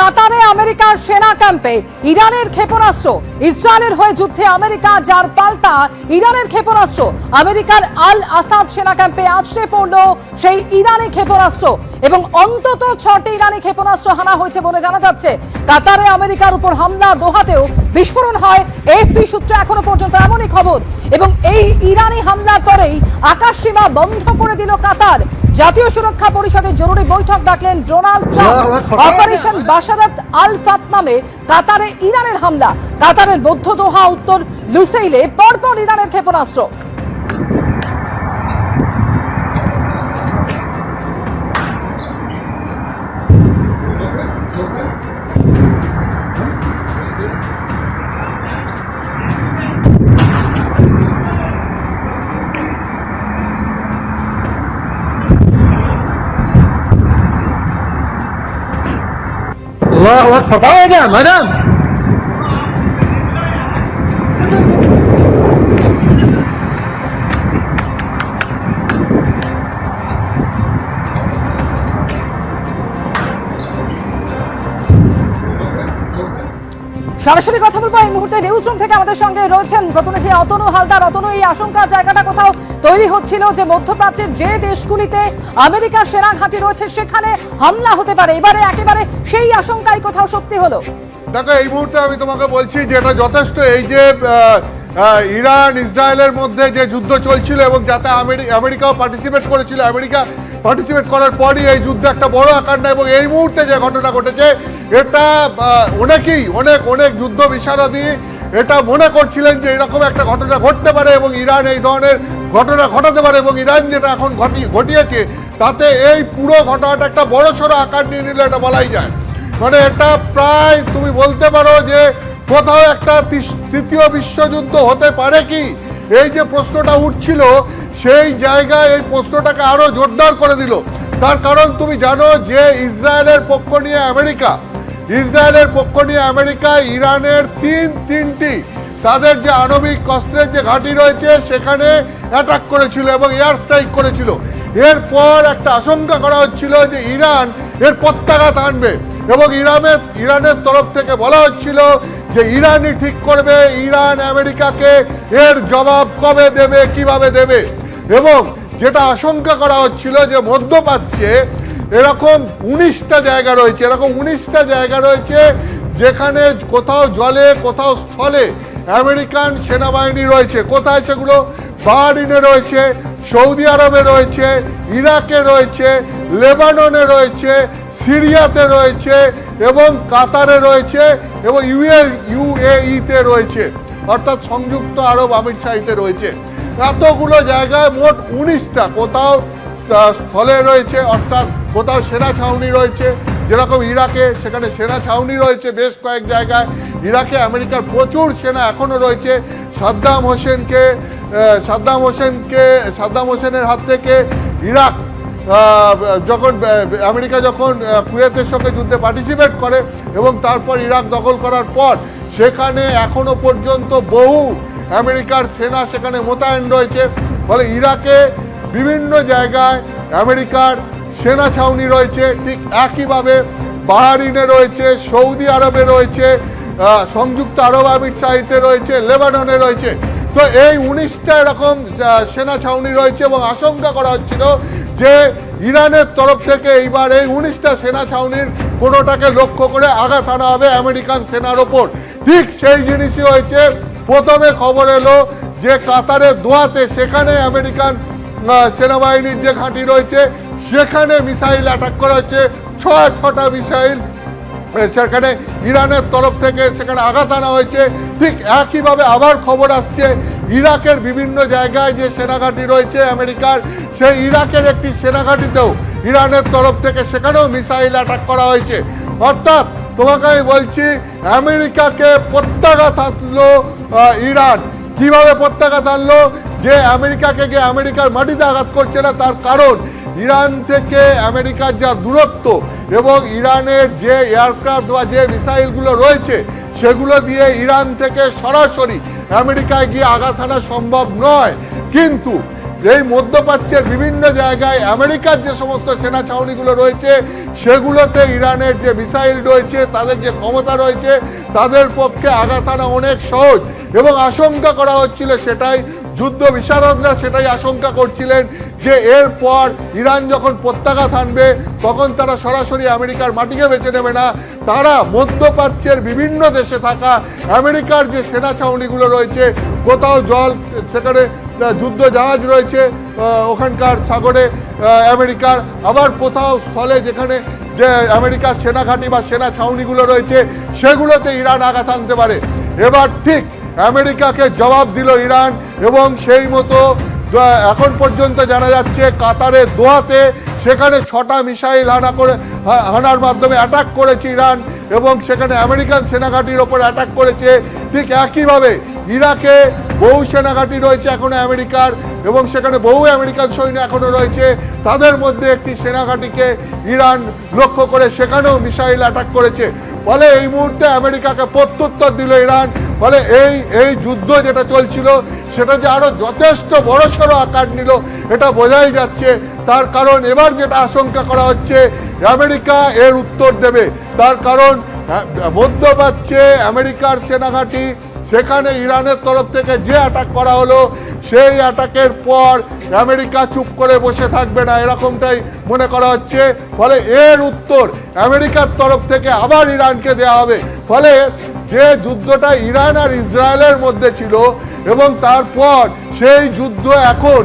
কাতারে আমেরিকার সেনা ক্যাম্পে ইরানের ক্ষেপণাস্ত্র। ইসরায়েলের হয়ে যুদ্ধে আমেরিকা যার পাল্টা ইরানের ক্ষেপণাস্ত্র। আমেরিকার আল আসাদ সেনা ক্যাম্পে আছড়ে পড়ল সেই ইরানি ক্ষেপণাস্ত্র এবং অন্তত ছটি ইরানি ক্ষেপণাস্ত্র হানা হয়েছে বলে জানা যাচ্ছে। কাতারে আমেরিকার উপর হামলা দোহাতেও বিস্ফোরণ হয় এফপি সূত্রে এখনও পর্যন্ত এমনই খবর এবং এই ইরানি হামলার পরেই আকাশ সীমা বন্ধ করে দিল কাতার। জাতীয় সুরক্ষা পরিষদের জরুরি বৈঠক ডাকলেন Donald Trump. Operation Basharat al Fath নামে কাতারে ইরানের হামলা। কাতারের বৌদ্ধ দোহা উত্তর লুসেইলে পরপর ইরানের ক্ষেপণাস্ত্র। Allahu Akbar. Bağlayacağım adam. সরাসরি কথা বলব এই মুহূর্তে নিউজ রুম থেকে আমাদের সঙ্গে রয়েছেন প্রতিনিধি অতনু হালদার। অতনু এই আশঙ্কার জায়গাটা কোথাও তৈরি হচ্ছিল যে মধ্যপ্রাচ্যের যে দেশগুলিতে আমেরিকার সেরা ঘাঁটি রয়েছে, সেখানে হামলা হতে পারে। এবারে একেবারে সেই আশঙ্কাই কোথাও সত্যি হলো। দেখো, এই মুহূর্তে আমি তোমাকে বলছি যে এটা যথেষ্ট, এই যে ইরান, ইসরায়েলের মধ্যে যে যুদ্ধ চলছিল এবং যাতে আমেরিকাও পার্টিসিপেট করেছিল, আমেরিকা পার্টিসিপেট করার পরই এই যুদ্ধ একটা বড় আকার নেয় এবং এই মুহূর্তে যে ঘটনা ঘটেছে এটা অনেকেই, অনেক অনেক যুদ্ধ বিশারদী এটা মনে করছিলেন যে এরকম একটা ঘটনা ঘটতে পারে এবং ইরান এই ধরনের ঘটনা ঘটাতে পারে এবং ইরান যেটা এখন ঘটি, ঘটিয়েছে, তাতে এই পুরো ঘটনাটা একটা বড় সড়ো আকার নিয়ে নিলে এটা বলাই যায়। মানে এটা প্রায় তুমি বলতে পারো যে কোথাও একটা তৃতীয় বিশ্বযুদ্ধ হতে পারে কি? এই যে প্রশ্নটা উঠছিল, সেই জায়গায় এই প্রশ্নটাকে আরও জোরদার করে দিল। তার কারণ তুমি জানো যে ইসরায়েলের পক্ষ নিয়ে আমেরিকা ইসরায়েলের পক্ষ নিয়ে আমেরিকা, ইরানের তিন, তিনটি তাদের যে আণবিক অস্ত্রের যে ঘাঁটি রয়েছে, সেখানে অ্যাটাক করেছিল এবং এয়ার স্ট্রাইক করেছিল। এরপর একটা আশঙ্কা করা হচ্ছিল যে ইরান এর প্রত্যাঘাত আনবে এবং ইরানের ইরানের তরফ থেকে বলা হচ্ছিল যে ইরানই ঠিক করবে, ইরান আমেরিকাকে এর জবাব কবে দেবে, কীভাবে দেবে? এবং যেটা আশঙ্কা করা হচ্ছিল যে মধ্যপ্রাচ্যে এরকম উনিশটা জায়গা রয়েছে, এরকম উনিশটা জায়গা রয়েছে যেখানে কোথাও জলে, কোথাও স্থলে আমেরিকান সেনাবাহিনী রয়েছে। কোথায় সেগুলো? বাহারিনে রয়েছে, সৌদি আরবে রয়েছে, ইরাকে রয়েছে, লেবাননে রয়েছে, সিরিয়াতে রয়েছে এবং কাতারে রয়েছে এবং ইউএ, ইউএইতে রয়েছে। অর্থাৎ সংযুক্ত আরব আমিরশাহিতে রয়েছে। এতগুলো জায়গায় মোট উনিশটা, কোথাও স্থলে রয়েছে, অর্থাৎ কোথাও সেনা ছাউনি রয়েছে, যেরকম ইরাকে, সেখানে সেনা ছাউনি রয়েছে বেশ কয়েক জায়গায়। ইরাকে আমেরিকার প্রচুর সেনা এখনও রয়েছে। সাদ্দাম হোসেনকে সাদ্দাম হোসেনকে, সাদ্দাম হোসেনের হাত থেকে ইরাক যখন আমেরিকা যখন কুয়েতের সঙ্গে যুদ্ধে পার্টিসিপেট করে এবং তারপর ইরাক দখল করার পর, সেখানে এখনও পর্যন্ত বহু আমেরিকার সেনা সেখানে মোতায়েন রয়েছে। ফলে ইরাকে বিভিন্ন জায়গায় আমেরিকার সেনা ছাউনি রয়েছে, ঠিক একইভাবে বাহারিনে রয়েছে, সৌদি আরবে রয়েছে সংযুক্ত আরব আমির সাহিত্যে রয়েছে, লেবাননে রয়েছে। তো এই উনিশটা এরকম সেনা ছাউনি রয়েছে এবং আশঙ্কা করা হচ্ছিল যে ইরানের তরফ থেকে এইবার এই উনিশটা সেনা ছাউনির কোনোটাকে লক্ষ্য করে আঘাত আনা হবে আমেরিকান সেনার ওপর। ঠিক সেই জিনিসই হয়েছে। প্রথমে খবর এলো যে কাতারের দোয়াতে সেখানে আমেরিকান সেনাবাহিনীর যে ঘাঁটি রয়েছে, সেখানে মিসাইল অ্যাটাক করা হচ্ছে। ছয়, ছটা মিসাইল সেখানে ইরানের তরফ থেকে সেখানে আঘাত আনা হয়েছে। ঠিক একইভাবে আবার খবর আসছে, ইরাকের বিভিন্ন জায়গায় যে সেনাঘাঁটি রয়েছে আমেরিকার, সেই ইরাকের একটি সেনাঘাঁটিতেও ইরানের তরফ থেকে সেখানেও মিসাইল অ্যাটাক করা হয়েছে। অর্থাৎ, তোমাকে আমি বলছি, আমেরিকাকে প্রত্যাঘাত আনলো ইরান। কীভাবে প্রত্যাঘাত আনলো? যে আমেরিকাকে গিয়ে আমেরিকার মাটিতে আঘাত করছে না, তার কারণ ইরান থেকে আমেরিকার যা দূরত্ব এবং ইরানের যে এয়ারক্রাফট বা যে মিসাইলগুলো রয়েছে, সেগুলো দিয়ে ইরান থেকে সরাসরি আমেরিকায় গিয়ে আঘাত আনা সম্ভব নয়। কিন্তু এই মধ্যপ্রাচ্যের বিভিন্ন জায়গায় আমেরিকার যে সমস্ত সেনা ছাউনিগুলো রয়েছে, সেগুলোতে ইরানের যে মিসাইল রয়েছে, তাদের যে ক্ষমতা রয়েছে, তাদের পক্ষে আঘাত আনা অনেক সহজ এবং আশঙ্কা করা হচ্ছিল সেটাই যুদ্ধ বিশারদরা সেটাই আশঙ্কা করছিলেন যে এরপর ইরান যখন প্রত্যাঘাত আনবে, তখন তারা সরাসরি আমেরিকার মাটিকে বেছে নেবে না। তারা মধ্যপ্রাচ্যের বিভিন্ন দেশে থাকা আমেরিকার যে সেনা ছাউনিগুলো রয়েছে, কোথাও জল, সেখানে যুদ্ধ জাহাজ রয়েছে ওখানকার সাগরে আমেরিকার। আবার কোথাও স্থলে যেখানে যে আমেরিকার সেনা ঘাঁটি বা সেনা ছাউনিগুলো রয়েছে, সেগুলোতে ইরান আঘাত আনতে পারে। এবার ঠিক আমেরিকাকে জবাব দিল ইরান এবং সেই মতো এখন পর্যন্ত জানা যাচ্ছে কাতারের দোয়াতে সেখানে ছটা মিসাইল হানা করে হানার মাধ্যমে অ্যাটাক করেছে ইরান এবং সেখানে আমেরিকান সেনাঘাটির ওপর অ্যাটাক করেছে। ঠিক একইভাবে ইরাকে বহু সেনাঘাটি রয়েছে এখনও আমেরিকার এবং সেখানে বহু আমেরিকান সৈন্য এখনও রয়েছে। তাদের মধ্যে একটি সেনাঘাটিকে ইরান লক্ষ্য করে সেখানেও মিসাইল অ্যাটাক করেছে। ফলে এই মুহূর্তে আমেরিকাকে প্রত্যুত্তর দিল ইরান। বলে এই এই যুদ্ধ যেটা চলছিল, সেটা যে আরও যথেষ্ট বড়সড় আকার নিল, এটা বোঝাই যাচ্ছে। তার কারণ এবার যেটা আশঙ্কা করা হচ্ছে, আমেরিকা এর উত্তর দেবে। তার কারণ মধ্যপ্রাচ্যে আমেরিকার সেনাঘাঁটি সেখানে ইরানের তরফ থেকে যে অ্যাটাক করা হলো, সেই অ্যাটাকের পর আমেরিকা চুপ করে বসে থাকবে না, এরকমটাই মনে করা হচ্ছে। ফলে এর উত্তর আমেরিকার তরফ থেকে আবার ইরানকে দেওয়া হবে। ফলে যে যুদ্ধটা ইরান আর ইসরায়েলের মধ্যে ছিল এবং তারপর সেই যুদ্ধ এখন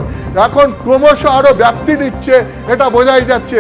এখন ক্রমশ আরও ব্যাপ্তি নিচ্ছে এটা বোঝাই যাচ্ছে।